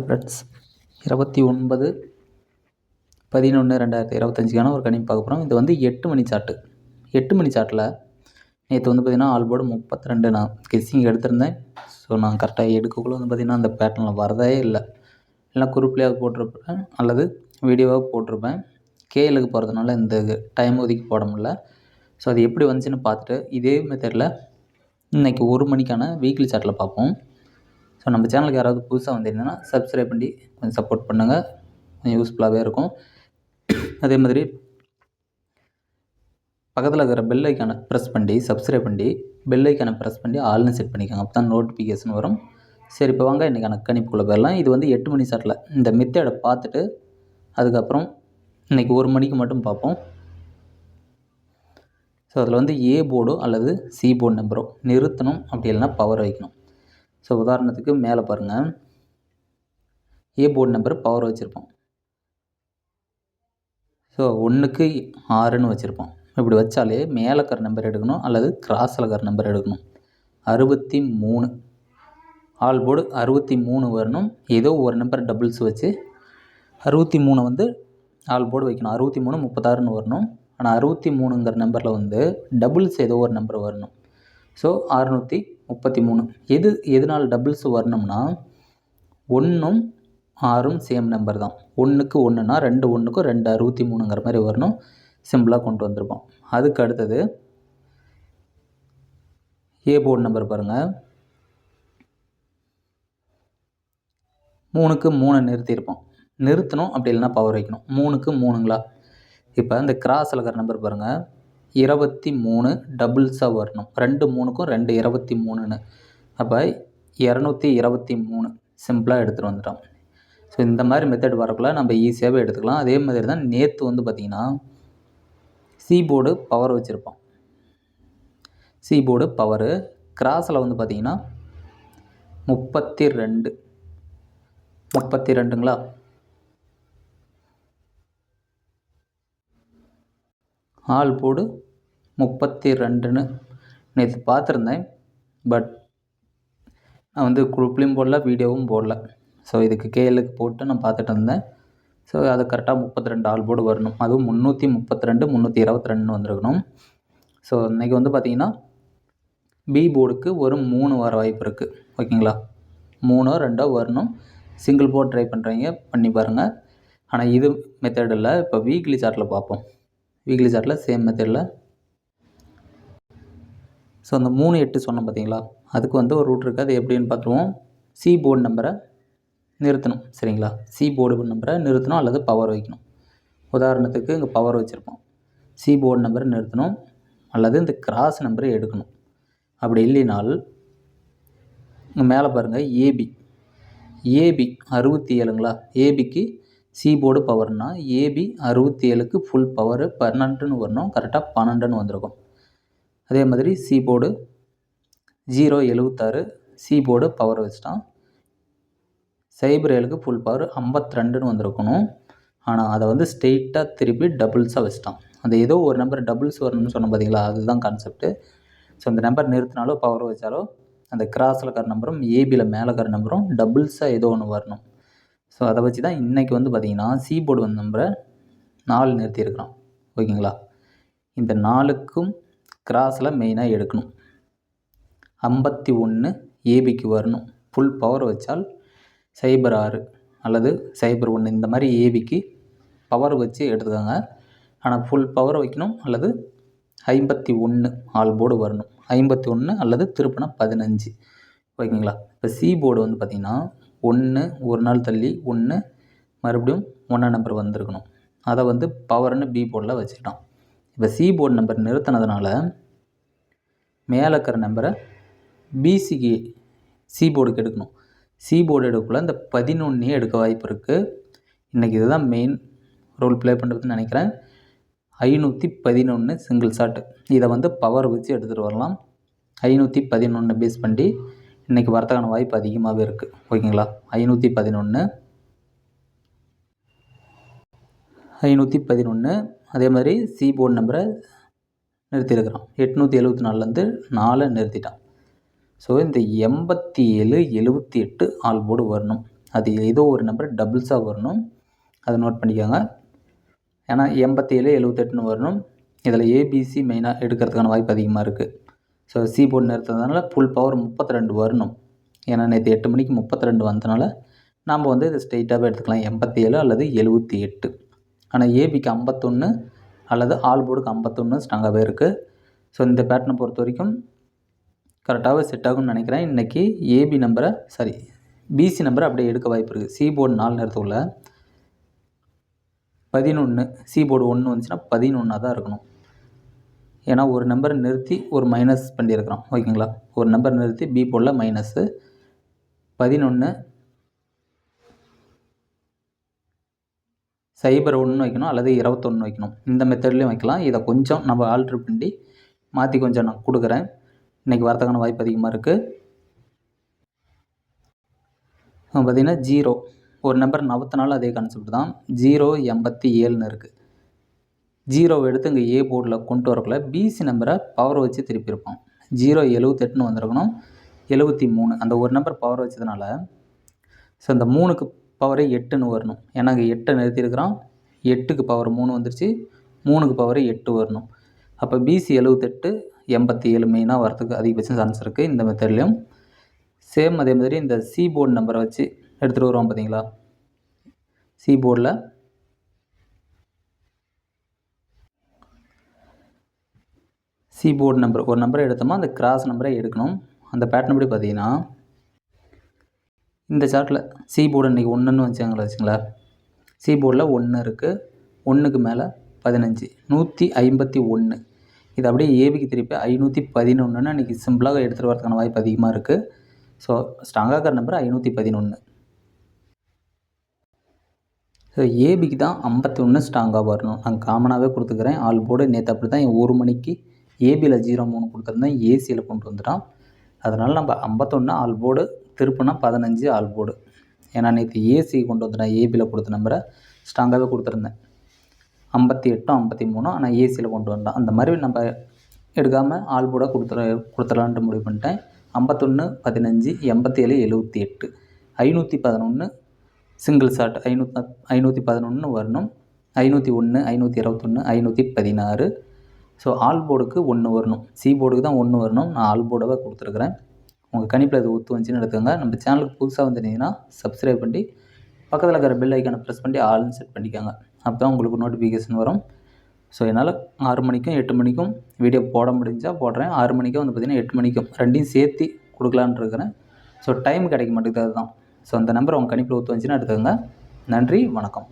Friends இருபத்தி ஒன்பது பதினொன்று ரெண்டாயிரத்தி இருபத்தஞ்சிக்கான ஒரு கணிப்பு பார்க்க போகிறோம் இது வந்து எட்டு மணி சாட்டு. எட்டு மணி சாட்டில் நேற்று வந்து பார்த்திங்கன்னா ஆல்போர்டு முப்பத்தி ரெண்டு நான் கெஸ்ஸிங் எடுத்திருந்தேன். ஸோ நான் கரெக்டாக எடுக்கக்குள்ள வந்து பார்த்திங்கன்னா அந்த பேட்டர்னில் வரதே இல்லை. இல்லைனா குரூப்லேயாவது போட்டிருப்பேன். அல்லது வீடியோவாக போட்டிருப்பேன். கேஎலுக்கு போகிறதுனால இந்த டைம் ஒதுக்கி போட முடியல. ஸோ அது எப்படி வந்துச்சுன்னு பார்த்துட்டு இதே மெத்தடில் இன்றைக்கி ஒரு மணிக்கான வீக்லி சாட்டில் பார்ப்போம். ஸோ நம்ம சேனலுக்கு யாராவது புதுசாக வந்திருந்தீங்கன்னா சப்ஸ்கிரைப் பண்ணி கொஞ்சம் சப்போர்ட் பண்ணுங்கள் கொஞ்சம் யூஸ்ஃபுல்லாகவே இருக்கும். அதே மாதிரி பக்கத்தில் இருக்கிற பெல் ஐக்கானை ப்ரெஸ் பண்ணி சப்ஸ்கிரைப் பண்ணி பெல் ஐக்கானை ப்ரெஸ் பண்ணி ஆல்னு செட் பண்ணிக்கோங்க. அப்போ தான் நோட்டிஃபிகேஷன் வரும். சரி இப்போ வாங்க இன்றைக்கான கணிப்புக்குள்ளே போயிடலாம். இது வந்து எட்டு மணி சாட்டில் இந்த மெத்தேடை பார்த்துட்டு அதுக்கப்புறம் இன்றைக்கி ஒரு மணிக்கு மட்டும் பார்ப்போம். ஸோ அதில் வந்து ஏ போர்டோ அல்லது சி போர்டு நம்பரோ நிறுத்தணும். அப்படி இல்லைன்னா பவர் வைக்கணும். ஸோ உதாரணத்துக்கு மேலே பாருங்கள் ஏ போர்டு நம்பர் பவர் வச்சுருப்போம். ஸோ ஒன்றுக்கு ஆறுன்னு வச்சுருப்போம். இப்படி வச்சாலே மேலே இருக்கிற நம்பர் எடுக்கணும் அல்லது கிராஸில் இருக்கிற நம்பர் எடுக்கணும். அறுபத்தி மூணு. ஆல் போர்டு அறுபத்தி மூணு வரணும். ஏதோ ஒரு நம்பர் டபுள்ஸ் வச்சு அறுபத்தி மூணு வந்து ஆல் போர்டு வைக்கணும். அறுபத்தி மூணு முப்பத்தாறுன்னு வரணும். ஆனால் அறுபத்தி மூணுங்கிற நம்பரில் வந்து டபுள்ஸ் ஏதோ ஒரு நம்பர் வரணும். ஸோ அறுநூற்றி முப்பத்தி மூணு. எது எதனால் டபுள்ஸ் வரணும்னா ஒன்றும் ஆறும் சேம் நம்பர் தான். ஒன்றுக்கு ஒன்றுனா ரெண்டு ஒன்றுக்கும் ரெண்டு அறுபத்தி மூணுங்கிற மாதிரி வரணும். சிம்பிளாக கொண்டு வந்திருப்போம். அதுக்கு அடுத்தது ஏ போர்டு நம்பர் பாருங்கள் மூணுக்கு மூணு நிறுத்தியிருப்போம். நிறுத்தணும் அப்படி இல்லைன்னா பவர் வைக்கணும். மூணுக்கு மூணுங்களா? இப்போ இந்த கிராஸில் இருக்கிற நம்பர் பாருங்கள் இருபத்தி மூணு டபுள்ஸாக வரணும் ரெண்டு மூணுக்கும் ரெண்டு இருபத்தி மூணுன்னு. அப்போ இரநூத்தி இருபத்தி மூணு. சிம்பிளாக எடுத்துகிட்டு வந்துட்டோம். ஸோ இந்த மாதிரி மெத்தட் வரக்குள்ள நம்ம ஈஸியாகவே எடுத்துக்கலாம். அதே மாதிரி தான் நேற்று வந்து பார்த்திங்கன்னா சீபோர்டு பவர் வச்சுருப்போம். சீபோர்டு பவரு கிராஸில் வந்து பார்த்திங்கன்னா முப்பத்தி ரெண்டு. முப்பத்தி ரெண்டுங்களா? ஆல் போர்டு முப்பத்தி ரெண்டுன்னு நேற்று பார்த்துருந்தேன். பட் நான் வந்து குரூப்லேயும் போடல வீடியோவும் போடல. ஸோ இதுக்கு கேஎலுக்கு போட்டு நான் பார்த்துட்டு இருந்தேன். ஸோ அது கரெக்டாக முப்பத்தி ரெண்டு ஆல் போர்டு வரணும். அதுவும் முந்நூற்றி முப்பத்தி ரெண்டு முந்நூற்றி இருபத்தி ரெண்டுன்னு வந்திருக்கணும். ஸோ இன்றைக்கி வந்து பார்த்திங்கன்னா பி போர்டுக்கு ஒரு மூணு வர வாய்ப்பு இருக்குது ஓகேங்களா? மூணோ ரெண்டோ வரணும். சிங்கிள் போர்ட் ட்ரை பண்ணுறீங்க பண்ணி பாருங்கள் ஆனால் இது மெத்தடில் இப்போ வீக்லி சார்ட்டில் பார்ப்போம். வீக்லி சார்ட்டில் சேம் மெத்தடில் ஸோ அந்த மூணு எட்டு சொன்னோம் பார்த்தீங்களா? அதுக்கு வந்து ஒரு ரூட் இருக்குது அது எப்படின்னு பார்த்துருவோம். சி போர்டு நம்பரை நிறுத்தணும். சரிங்களா? சி போர்டு நம்பரை நிறுத்தணும் அல்லது பவர் வைக்கணும். உதாரணத்துக்கு இங்கே பவர் வச்சுருப்போம். சி போர்டு நம்பரை நிறுத்தணும். அல்லது இந்த கிராஸ் நம்பரை எடுக்கணும். அப்படி இல்லைனால் இங்கே மேலே பாருங்கள் ஏபி ஏபி அறுபத்தி ஏழுங்களா ஏபிக்கு சி போர்டு பவர்னால் ஏபி அறுபத்தி ஏழுக்கு ஃபுல் பவர் பன்னெண்டுன்னு வரணும். கரெக்டாக பன்னெண்டுன்னு வந்திருக்கும். அதே மாதிரி சி போர்டு ஜீரோ எழுவத்தாறு சி போர்டு பவர் வச்சுட்டான். சைபர் ஏழுக்கு ஃபுல் பவர் ஐம்பத்தி ரெண்டுன்னு வந்திருக்கணும். ஆனால் அதை வந்து ஸ்ட்ரெயிட்டாக திருப்பி டபுள்ஸாக வச்சுட்டான். அந்த ஏதோ ஒரு நம்பர் டபுள்ஸ் வரணும்னு சொன்னோம் பார்த்தீங்களா அதுதான் கான்செப்ட்டு ஸோ அந்த நம்பர் நிறுத்தினாலோ பவர் வச்சாலோ அந்த கிராஸில் இருக்கிற நம்பரும் ஏபியில் மேலே இருக்கிற நம்பரும் டபுள்ஸாக ஏதோ ஒன்று வரணும். ஸோ அதை வச்சு தான் இன்றைக்கி வந்து பார்த்திங்கன்னா சி போர்டு வந்து நம்பரை நாலு நிறுத்தியிருக்கிறோம் ஓகேங்களா? இந்த நாலுக்கும் கிராஸில் மெயினாக எடுக்கணும். ஐம்பத்தி ஒன்று ஏபிக்கு வரணும். ஃபுல் பவர் வச்சால் சைபர் ஆறு அல்லது சைபர் ஒன்று இந்த மாதிரி ஏபிக்கு பவர் வச்சு எடுத்துக்கோங்க. ஆனால் ஃபுல் பவர் வைக்கணும் அல்லது ஐம்பத்தி ஒன்று ஆல் போர்டு வரணும். ஐம்பத்தி ஒன்று அல்லது திருப்பினா பதினஞ்சு. ஓகேங்களா? இப்போ சி போர்டு வந்து பார்த்திங்கன்னா ஒன்று ஒரு நாள் தள்ளி ஒன்று மறுபடியும் ஒன்றாம் நம்பர் வந்திருக்கணும். அதை வந்து பவர்னு பி போர்டில் வச்சுக்கிட்டான் இப்போ சி போர்டு நம்பர் நிறுத்தினதுனால மேலே இருக்கிற நம்பரை பிசிக்கு சி போர்டுக்கு எடுக்கணும் சி போர்டு எடுக்கக்குள்ள இந்த பதினொன்னே எடுக்க வாய்ப்பு இருக்குது இன்றைக்கி இதுதான் மெயின் ரோல் ப்ளே பண்ணுறதுன்னு நினைக்கிறேன். ஐநூற்றி பதினொன்று சிங்கிள் ஷாட்டு இதை வந்து பவர் வச்சு எடுத்துகிட்டு வரலாம். ஐநூற்றி பதினொன்று பேஸ் பண்ணி இன்றைக்கி வரத்துக்கான வாய்ப்பு அதிகமாகவே இருக்குது ஓகேங்களா? ஐநூற்றி பதினொன்று ஐநூற்றி பதினொன்று அதே மாதிரி சி போர்டு நம்பரை நிறுத்தியிருக்கிறான். எட்நூற்றி எழுபத்தி நாலுலேருந்து நாலை நிறுத்திட்டான். ஸோ இந்த எண்பத்தி ஏழு எழுபத்தி எட்டு ஆல் போர்டு வரணும். அது ஏதோ ஒரு நம்பர் டபுள்ஸாக வரணும். அதை நோட் பண்ணிக்கோங்க. ஏன்னா எண்பத்தி ஏழு எழுபத்தெட்டுன்னு வரணும். இதில் ஏபிசி மெயினாக எடுக்கிறதுக்கான வாய்ப்பு அதிகமாக இருக்குது ஸோ சி போர்டு நிறுத்துறதுனால ஃபுல் பவர் முப்பத்தி ரெண்டு வரணும். ஏன்னா நேற்று எட்டு மணிக்கு முப்பத்தி ரெண்டு வந்தனால நாம் வந்து இதை ஸ்ட்ரெயிட்டாகவே எடுத்துக்கலாம். எண்பத்தி ஏழு அல்லது எழுபத்தி எட்டு. ஆனால் ஏபிக்கு ஐம்பத்தொன்று அல்லது ஆல் போர்டுக்கு ஐம்பத்தொன்று ஸ்ட்ராங்காகவே இருக்குது ஸோ இந்த பேட்டர்னை பொறுத்த வரைக்கும் கரெக்டாகவே செட் ஆகும்னு நினைக்கிறேன். இன்றைக்கி ஏபி நம்பரை சாரி பிசி நம்பரை அப்படியே எடுக்க வாய்ப்பு இருக்குது சி போர்டு நாலு நேரத்துக்குள்ள பதினொன்று சி போர்டு ஒன்று வந்துச்சுன்னா பதினொன்றா தான் இருக்கணும். ஏன்னா ஒரு நம்பரை நிறுத்தி ஒரு மைனஸ் பண்ணியிருக்கிறோம் ஓகேங்களா? ஒரு நம்பர் நிறுத்தி பி போர்டில் மைனஸ்ஸு பதினொன்று சைபர் ஒன்று வைக்கணும் அல்லது இருபத்தொன்று வைக்கணும். இந்த மெத்தட்லேயும் வைக்கலாம். இதை கொஞ்சம் நம்ம ஆல்ட்ரு பண்ணி மாற்றி கொஞ்சம் நான் கொடுக்குறேன். இன்றைக்கி வரதுக்கான வாய்ப்பு அதிகமாக இருக்குது பார்த்திங்கன்னா ஜீரோ ஒரு நம்பர் நவத்தினாலும் அதே கான்செப்ட் தான். ஜீரோ எண்பத்தி ஏழுன்னு இருக்குது ஜீரோவை எடுத்து இங்கே ஏ போர்டில் கொண்டு வரக்குள்ள பிசி நம்பரை பவர் வச்சு திருப்பியிருப்போம் ஜீரோ எழுபத்தெட்டுன்னு வந்திருக்கணும். எழுபத்தி மூணு. அந்த ஒரு நம்பர் பவர் வச்சதுனால ஸோ அந்த மூணுக்கு பவரே எட்டுன்னு வரணும். ஏன்னா அங்கே எட்டை நிறுத்தியிருக்கிறோம். எட்டுக்கு பவர் மூணு வந்துருச்சு. மூணுக்கு பவர் எட்டு வரணும். அப்போ பிசி எழுபத்தெட்டு எண்பத்தி ஏழு மெயினாக வரதுக்கு அதிகபட்சம் சான்ஸ் இருக்குது இந்த மெத்தட்லேயும் சேம் அதே மாதிரி இந்த சி போர்டு நம்பரை வச்சு எடுத்துகிட்டு வருவோம் பார்த்தீங்களா சி போர்டில் சி போர்டு நம்பர் ஒரு நம்பரை எடுத்தோமா? அந்த கிராஸ் நம்பரை எடுக்கணும். அந்த பேட்டர்ன் படி பார்த்தீங்கன்னா இந்த சார்ட்டில் சி போர்டு இன்றைக்கி ஒன்றுன்னு வச்சாங்களா வச்சுங்களா சி போர்டில் ஒன்று இருக்குது ஒன்றுக்கு மேலே பதினஞ்சு. நூற்றி ஐம்பத்தி ஒன்று இது அப்படியே ஏபிக்கு திருப்பி ஐநூற்றி பதினொன்றுன்னு இன்றைக்கி சிம்பிளாக எடுத்துகிட்டு வரதுக்கான வாய்ப்பு அதிகமாக இருக்குது ஸோ ஸ்ட்ராங்காக இருக்கிற நம்பர் ஐநூற்றி பதினொன்று ஸோ ஏபிக்கு தான் ஐம்பத்தொன்று ஸ்ட்ராங்காக வரணும். நான் காமனாகவே கொடுத்துக்கிறேன். ஆல் போர்டு நேற்று அப்படி தான் ஒரு மணிக்கு ஏபியில் ஜீரோ மூணு கொடுத்துருந்தேன். ஏசியில் கொண்டு வந்துட்டான். அதனால் நம்ம ஐம்பத்தொன்று ஆல் போர்டு திருப்புனா பதினஞ்சு ஆல் போர்டு ஏன்னா நேற்று ஏசி கொண்டு வந்துட்டேன். ஏபியில் கொடுத்த நம்பரை ஸ்ட்ராங்காகவே கொடுத்துருந்தேன். ஐம்பத்தி எட்டும் ஐம்பத்தி மூணும் ஆனால் ஏசியில் கொண்டு வந்தேன் அந்த மாதிரி நம்ம எடுக்காமல் ஆல் போர்டாக கொடுத்துட கொடுத்துடலான்ட்டு முடிவு பண்ணிட்டேன். ஐம்பத்தொன்று பதினஞ்சு எண்பத்தி ஏழு எழுபத்தி எட்டு. ஐநூற்றி பதினொன்று சிங்கிள் ஷாட் ஐநூற்றி ஐநூற்றி பதினொன்று வரணும். ஐநூற்றி ஒன்று ஐநூற்றி இருபத்தொன்று ஐநூற்றி பதினாறு. ஸோ ஆல் போர்டுக்கு ஒன்று வரணும். சி போர்டுக்கு தான் ஒன்று வரணும். நான் ஆல் போர்டாக கொடுத்துருக்குறேன். உங்கள் கணிப்பில் அது ஒத்து வந்துச்சுன்னு எடுத்துக்கோங்க. நம்ம சேனலுக்கு புதுசாக வந்துருந்தீங்கன்னா சப்ஸ்கிரைப் பண்ணி பக்கத்தில் இருக்கிற பெல் ஐக்கானை ப்ரெஸ் பண்ணி ஆல்னு செட் பண்ணிக்கோங்க. அப்போ தான் உங்களுக்கு நோட்டிஃபிகேஷன் வரும். ஸோ என்னால் ஆறு மணிக்கும் எட்டு மணிக்கும் வீடியோ போட முடிஞ்சால் போடுறேன். ஆறு மணிக்கும் வந்து பார்த்திங்கன்னா எட்டு மணிக்கும். ரெண்டையும் சேர்த்து கொடுக்கலான்னு இருக்கிறேன். ஸோ டைம் கிடைக்க மாட்டேங்குது அதுதான். ஸோ அந்த நம்பர் உங்கள் கணிப்பில் ஒத்து வந்துச்சுன்னா எடுத்துக்கோங்க. நன்றி வணக்கம்.